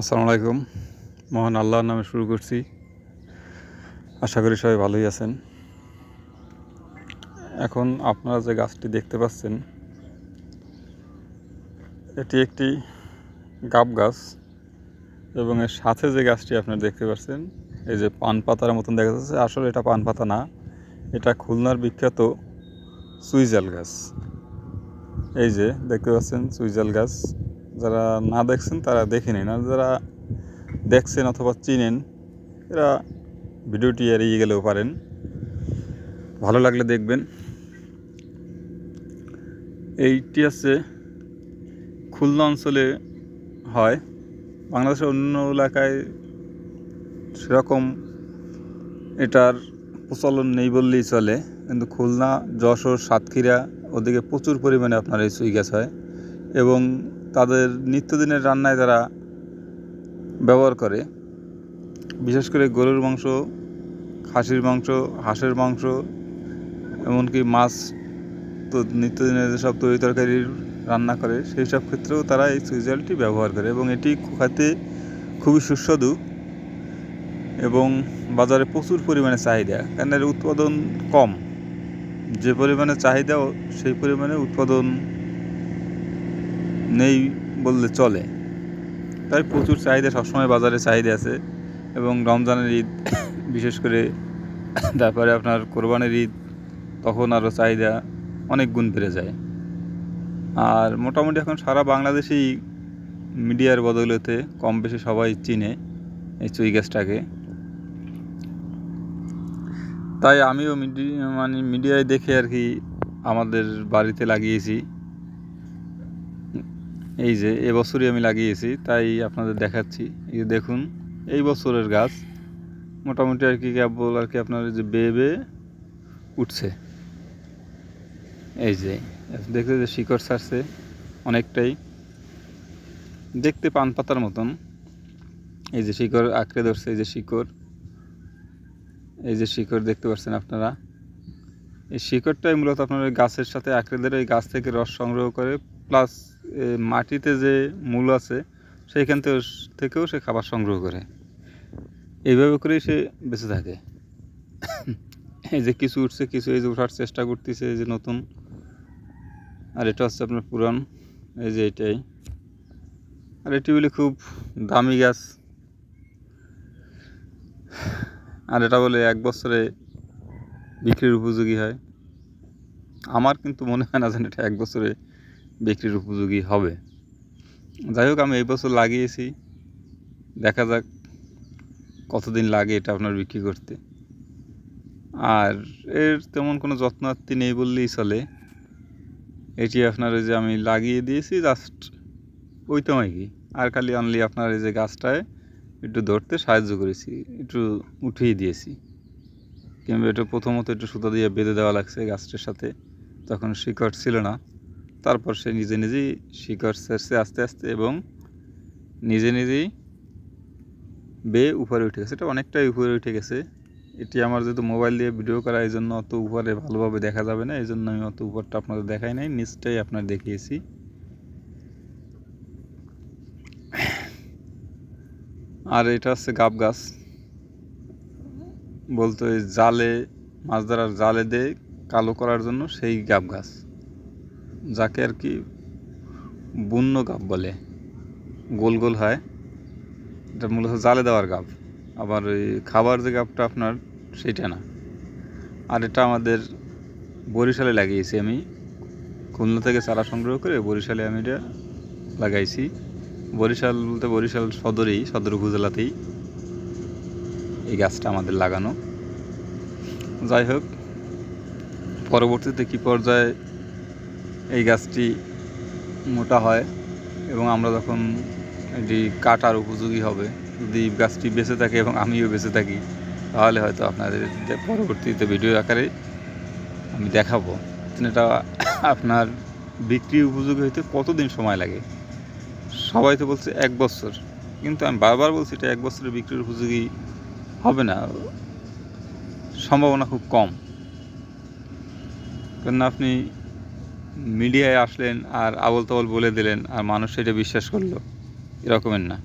আসসালামু আলাইকুম। মহান আল্লাহর নামে শুরু করছি। আশা করি সবাই ভালোই আছেন। এখন আপনারা যে গাছটি দেখতে পাচ্ছেন, এটি একটি গাব গাছ এবং এর সাথে যে গাছটি আপনারা দেখতে পাচ্ছেন, এই যে পান পাতার মতন দেখা যাচ্ছে। আসলে এটা পান পাতা না, এটা খুলনার বিখ্যাত সুইজাল গাছ। এই যে দেখতে পাচ্ছেন সুইজাল গাছ। যারা না দেখছেন, তারা দেখে নিন। আর যারা দেখছেন অথবা চিনেন, এরা ভিডিওটি এড়িয়ে গেলেও পারেন। ভালো লাগলে দেখবেন। এইটি আছে খুলনা অঞ্চলে হয়। বাংলাদেশের অন্য এলাকায় সেরকম এটার প্রচলন নেই বললেই চলে। কিন্তু খুলনা, যশোর, সাতক্ষীরা, ওদিকে প্রচুর পরিমাণে আপনার এই সুই গাছ হয়। এবং তাদের নিত্যদিনের রান্নায় তারা ব্যবহার করে। বিশেষ করে গরুর মাংস, খাসির মাংস, হাঁসের মাংস, এমনকি মাছ তো নিত্যদিনের যেসব তরি তরকারির রান্না করে, সেই সব ক্ষেত্রেও তারা এই সুইজালটি ব্যবহার করে এবং এটি খাতে খুবই সুস্বাদু এবং বাজারে প্রচুর পরিমাণে চাহিদা কারণ এর উৎপাদন কম। যে পরিমাণে চাহিদা, সেই পরিমাণে উৎপাদন নেই বললে চলে। তাই প্রচুর চাহিদা, সবসময় বাজারে চাহিদা আছে এবং রমজানের ঈদ, বিশেষ করে তারপরে আপনার কোরবানির ঈদ, তখন আরও চাহিদা অনেক গুণ বেড়ে যায়। আর মোটামুটি এখন সারা বাংলাদেশেই মিডিয়ার বদলতে কম বেশি সবাই চিনে এই চুই গাছটাকে। তাই আমিও মিডিয়া মানে মিডিয়ায় দেখে আর কি আমাদের বাড়িতে লাগিয়েছি। এই যে এবছরই আমি লাগিয়েছি, তাই আপনাদের দেখাচ্ছি। এই দেখুন, এই বছরের গাছ মোটামুটি আর কি কেবল আর কি আপনার যে বেয়ে বেয়ে উঠছে। এই যে, দেখতে যে শিকড় ছাড়ছে অনেকটাই। দেখতে পান পাতার মতন। এই যে শিকড় আঁকড়ে ধরছে, এই যে শিকড়। এই যে শিকড় দেখতে পাচ্ছেন আপনারা। এই শিকড়টাই মূলত আপনার গাছের সাথে আঁকড়ে ধরে ওই গাছ থেকে রস সংগ্রহ করে প্লাস মাটিতে যে মূল আছে, সেইখান থেকে থেকেও সে খাবার সংগ্রহ করে। এইভাবে করেই সে বেঁচে থাকে। এই যে কিছু উঠছে, কিছু এই যে ওঠার চেষ্টা করতেছে, এই যে নতুন। আর এটা হচ্ছে আপনার পুরান, এই যে এটাই। আর এটি বলে খুব দামি গাছ। আর এটা বলে এক বছরে বিক্রির উপযোগী হয়। আমার কিন্তু মনে হয় না যেন এটা এক বছরে বিক্রির উপযোগী হবে। যাই হোক আমি এই বছর লাগিয়েছি। দেখা যাক কতদিন লাগে এটা আপনার বিক্রি করতে। আর এর তেমন কোনো যত্নার্থী নেই বললেই চলে। এটি আপনার ওই যে আমি লাগিয়ে দিয়েছি জাস্ট ওই তো কি আর খালি অনলি আপনার এই যে গাছটায় একটু ধরতে সাহায্য করেছি, একটু উঠিয়ে দিয়েছি। কিংবা এটা প্রথমত একটু সুতা দিয়ে বেঁধে দেওয়া লাগছে গাছটার সাথে, তখন শিকড় ছিল না। তারপর সে নিজে নিজেই শিকড় ছেড়ছে আস্তে আস্তে এবং নিজে নিজেই বেয়ে উপরে উঠে গেছে। এটা অনেকটাই উপরে উঠে গেছে। এটি আমার যেহেতু মোবাইল দিয়ে ভিডিও করা, এই জন্য অত উপরে ভালোভাবে দেখা যাবে না। এই জন্য আমি অত উপরটা আপনাদের দেখাই নাই, নিচটাই আপনার দেখিয়েছি। আর এটা হচ্ছে গাব গাছ। বলতো জালে, মাছ ধরার জালে দিয়ে কালো করার জন্য সেই গাব গাছ। যাকে আর কি বন্য গাব বলে, গোল গোল হয়। এটা মূলত জালে দেওয়ার গাব। আবার ওই খাবার যে গাবটা আপনার, সেইটা না। আর এটা আমাদের বরিশালে লাগিয়েছি আমি। খুলনা থেকে চারা সংগ্রহ করে বরিশালে আমি এটা লাগাইছি। বরিশাল বলতে বরিশাল সদরেই, সদর উপজেলাতেই এই গাছটা আমাদের লাগানো। যাই হোক, পরবর্তীতে কী পর্যায়ে গাছটি মোটা হয় এবং আমরা যখন এটি কাটার উপযোগী হবে। যদি গাছটি বেঁচে থাকে এবং আমিও বেঁচে থাকি, তাহলে হয়তো আপনাদের পরবর্তীতে ভিডিও আকারে আমি দেখাবো। এটা আপনার বিক্রি উপযোগী হইতে কতদিন সময় লাগে? সবাই তো বলছে এক বছর। কিন্তু আমি বারবার বলছি এটা এক বছরের বিক্রির উপযোগী হবে না। সম্ভাবনা খুব কম। কারণ আপনি মিডিয়ায় আসলেন আর আবল তাবল বলে দিলেন আর মানুষ সেটা বিশ্বাস করল। এরকমের না।